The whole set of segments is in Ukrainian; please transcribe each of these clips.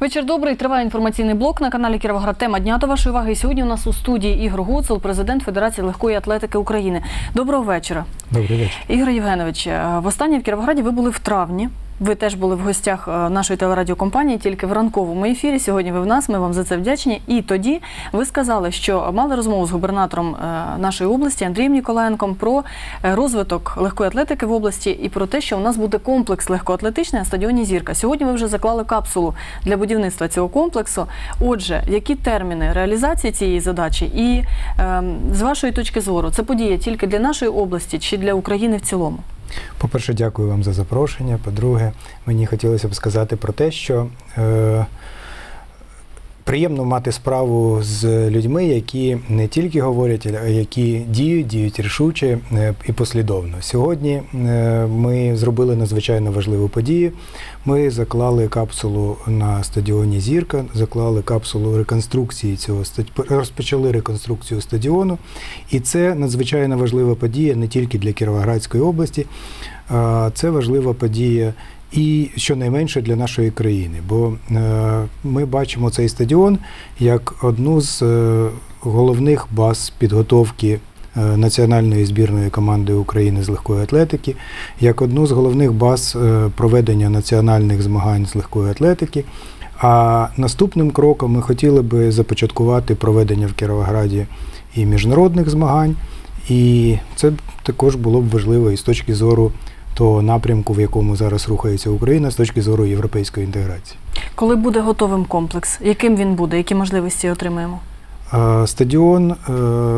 Вечір добрий. Триває інформаційний блок на каналі Кіровоград. Тема дня до вашої уваги. Сьогодні у нас у студії Ігор Гуцул, президент Федерації легкої атлетики України. Доброго вечора. Добрий вечір. Ігор Євгенович, е, востаннє в Кіровограді ви були в травні. Ви теж були в гостях е, нашої телерадіокомпанії, тільки в ранковому ефірі. Сьогодні ви в нас. Ми вам за це вдячні. І тоді ви сказали, що мали розмову з губернатором е, нашої області Андрієм Ніколаєнком про е, розвиток легкої атлетики в області і про те, що у нас буде комплекс легкоатлетичний на стадіоні Зірка. Сьогодні ви вже заклали капсулу для будівництва цього комплексу. Отже, які терміни реалізації цієї задачі, і ем, з вашої точки зору, це подія тільки для нашої області чи для України в цілому? По-перше, дякую вам за запрошення. По-друге, мені хотілося б сказати про те, що е, приємно мати справу з людьми, які не тільки говорять, а які діють, діють рішуче е, і послідовно. Сьогодні е, ми зробили надзвичайно важливу подію. Ми заклали капсулу на стадіоні Зірка, заклали капсулу реконструкції цього розпочали реконструкцію стадіону. І це надзвичайно важлива подія не тільки для Кіровоградської області, це важлива подія і щонайменше для нашої країни. Бо е, ми бачимо цей стадіон як одну з е, головних баз підготовки. е, Національної збірної команди України з легкої атлетики, як одну з головних баз проведення національних змагань з легкої атлетики. А наступним кроком ми хотіли би започаткувати проведення в Кіровограді і міжнародних змагань, і це також було б важливо і з точки зору того напрямку, в якому зараз рухається Україна, з точки зору європейської інтеграції. Коли буде готовим комплекс, яким він буде, які можливості отримаємо? Стадіон е,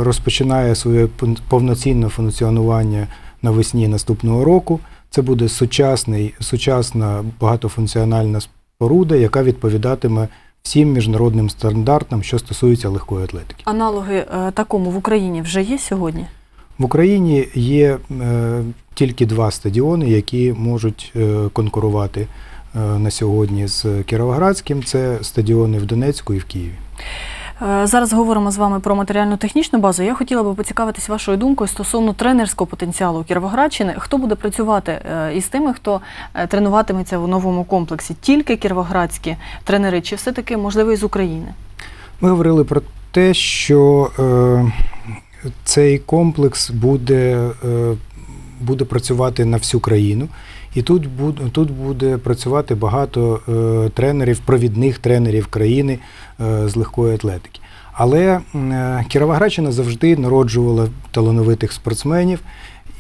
розпочинає своє повноцінне функціонування навесні наступного року. Це буде сучасний, сучасна багатофункціональна споруда, яка відповідатиме всім міжнародним стандартам, що стосується легкої атлетики. Аналоги е, такому в Україні вже є сьогодні? В Україні є е, тільки два стадіони, які можуть е, конкурувати е, на сьогодні з Кіровоградським. Це стадіони в Донецьку і в Києві. Е, Зараз говоримо з вами про матеріально-технічну базу. Я хотіла би поцікавитись вашою думкою стосовно тренерського потенціалу Кіровоградщини. Хто буде працювати із тими, хто тренуватиметься в новому комплексі? Тільки кіровоградські тренери, чи все-таки можливо із України? Ми говорили про те, що е, цей комплекс буде, е, буде працювати на всю країну. І тут буде, тут буде працювати багато е, тренерів, провідних тренерів країни е, з легкої атлетики. Але е, Кіровоградщина завжди народжувала талановитих спортсменів,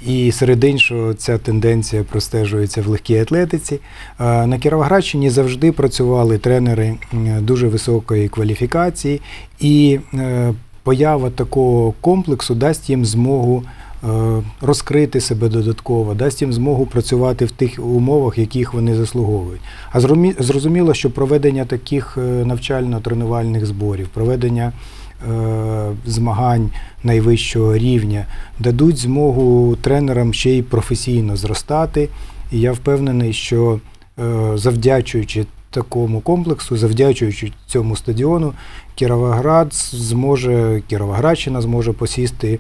і серед іншого ця тенденція простежується в легкій атлетиці. Е, На Кіровоградщині завжди працювали тренери дуже високої кваліфікації, і е, поява такого комплексу дасть їм змогу розкрити себе додатково, дасть їм змогу працювати в тих умовах, яких вони заслуговують. А зрозуміло, що проведення таких е, навчально-тренувальних зборів, проведення е, змагань найвищого рівня дадуть змогу тренерам ще й професійно зростати. І я впевнений, що е, завдячуючи такому комплексу, завдячуючи цьому стадіону, Кіровоград зможе, Кіровоградщина зможе посісти е,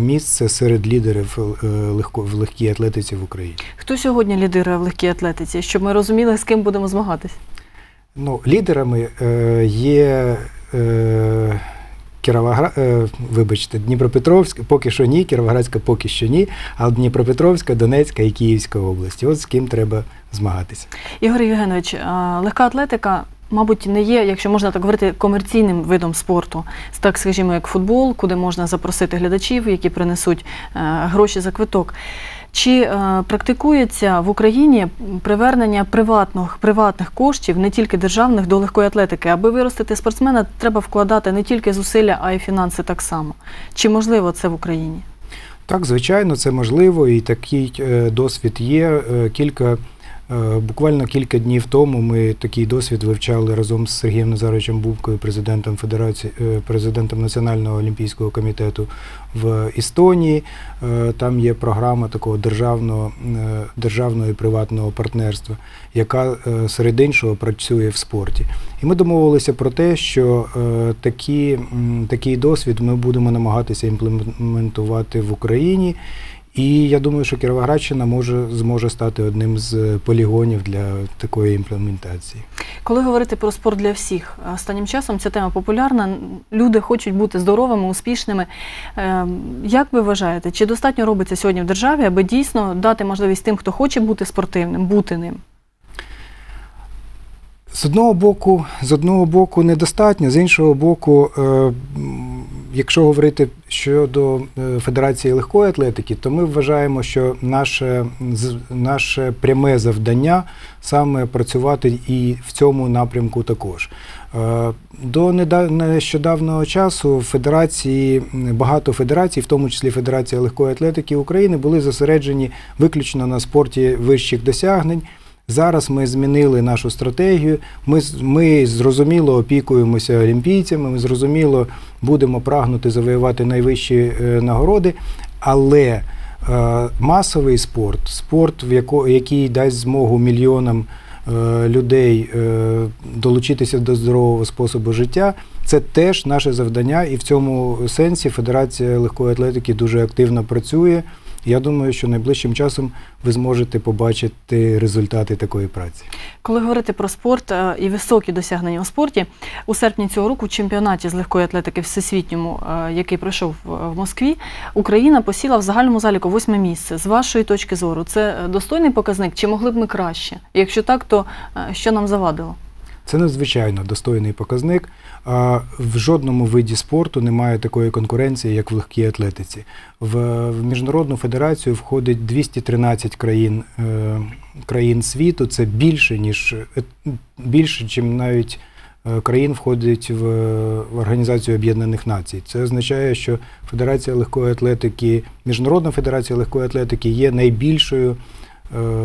місце серед лідерів е, в легкій атлетиці в Україні. Хто сьогодні лідирує в легкій атлетиці, щоб ми розуміли, з ким будемо змагатись? Ну, лідерами е, є е, Кіровоград, е, вибачте, Дніпропетровська, поки що ні, Кіровоградська поки що ні, а Дніпропетровська, Донецька і Київська області. От з ким треба змагатися. Ігор Євгенович, легка атлетика, мабуть, не є, якщо можна так говорити, комерційним видом спорту. Так, скажімо, як футбол, куди можна запросити глядачів, які принесуть е, гроші за квиток. Чи е, практикується в Україні привернення приватних, приватних коштів, не тільки державних, до легкої атлетики? Аби виростити спортсмена, треба вкладати не тільки зусилля, а й фінанси так само. Чи можливо це в Україні? Так, звичайно, це можливо, і такий е, досвід є. Е, Кілька, буквально кілька днів тому ми такий досвід вивчали разом з Сергієм Назаровичем Бубкою, президентом Федерації, е, президентом Національного олімпійського комітету в Естонії. Е, Там є програма такого державного, е, державного і приватного партнерства, яка е, серед іншого працює в спорті. І ми домовилися про те, що е, такі, такий досвід ми будемо намагатися імплементувати в Україні. І я думаю, що Кіровоградщина може зможе стати одним з полігонів для такої імплементації. Коли говорити про спорт для всіх, останнім часом ця тема популярна. Люди хочуть бути здоровими, успішними. Е, Як ви вважаєте, чи достатньо робиться сьогодні в державі, аби дійсно дати можливість тим, хто хоче бути спортивним, бути ним? З одного боку, з одного боку, недостатньо, з іншого боку, е, якщо говорити щодо е, Федерації легкої атлетики, то ми вважаємо, що наше, наше пряме завдання саме працювати і в цьому напрямку також. Е, До нещодавнього часу федерації, багато федерацій, в тому числі Федерація легкої атлетики України, були зосереджені виключно на спорті вищих досягнень. Зараз ми змінили нашу стратегію. Ми, ми зрозуміло опікуємося олімпійцями, ми зрозуміло будемо прагнути завоювати найвищі е, нагороди, але е, масовий спорт, спорт, в яко, який дасть змогу мільйонам е, людей долучитися до здорового способу життя, це теж наше завдання, і в цьому сенсі Федерація легкої атлетики дуже активно працює. Я думаю, що найближчим часом ви зможете побачити результати такої праці. Коли говорити про спорт е, і високі досягнення у спорті, у серпні цього року в чемпіонаті з легкої атлетики всесвітньому, е, який пройшов в Москві, Україна посіла в загальному заліку восьме місце. З вашої точки зору, це достойний показник, чи могли б ми краще? Якщо так, то е, що нам завадило? Це надзвичайно достойний показник. А в жодному виді спорту немає такої конкуренції, як в легкій атлетиці. В, міжнародну федерацію входить 213 країн, е, країн світу. Це більше ніж е, більше, чим навіть е, країн входить в, Організацію Об'єднаних Націй. Це означає, що Федерація легкої атлетики, Міжнародна федерація легкої атлетики є найбільшою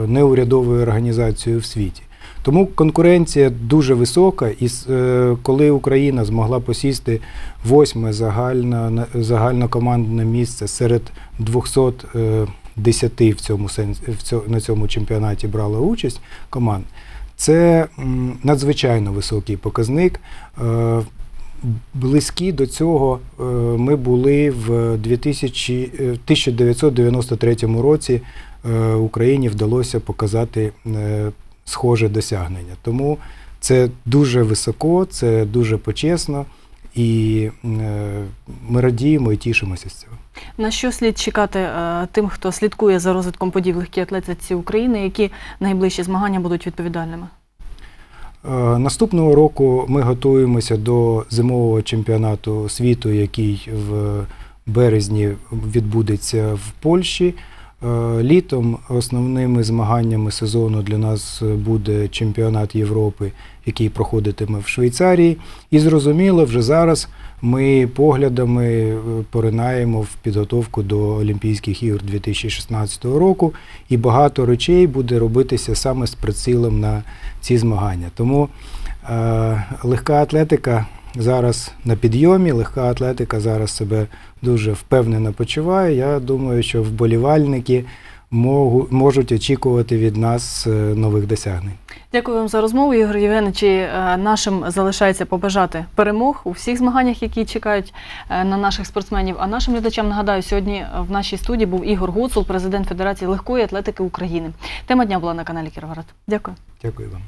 неурядовою організацією в світі. Тому конкуренція дуже висока, і е, коли Україна змогла посісти восьме загально, загальнокомандне місце серед 210 в цьому сенс, в цьому, на цьому чемпіонаті брало участь команд, це надзвичайно високий показник. Е, Близькі до цього е, ми були в 2000, е, в 1993 році. е, Україні вдалося показати е, схоже досягнення. Тому це дуже високо, це дуже почесно, і е, ми радіємо і тішимося з цього. На що слід чекати е, тим, хто слідкує за розвитком подій в легкій атлетиці України, які найближчі змагання будуть відповідальними? Е, Наступного року ми готуємося до зимового чемпіонату світу, який в березні відбудеться в Польщі. Е, Літом основними змаганнями сезону для нас буде чемпіонат Європи, який проходитиме в Швейцарії. І зрозуміло, вже зараз ми поглядами е, поринаємо в підготовку до Олімпійських ігор 2016 року, і багато речей буде робитися саме з прицілом на ці змагання. Тому е, легка атлетика зараз на підйомі, легка атлетика зараз себе дуже впевнено почуває. Я думаю, що вболівальники можу- можуть очікувати від нас е, нових досягнень. Дякую вам за розмову, Ігор Євгенович. Е, Нашим залишається побажати перемог у всіх змаганнях, які чекають е, на наших спортсменів. А нашим глядачам нагадаю, сьогодні в нашій студії був Ігор Гуцул, президент Федерації легкої атлетики України. Тема дня була на каналі Кіровоград. Дякую. Дякую вам.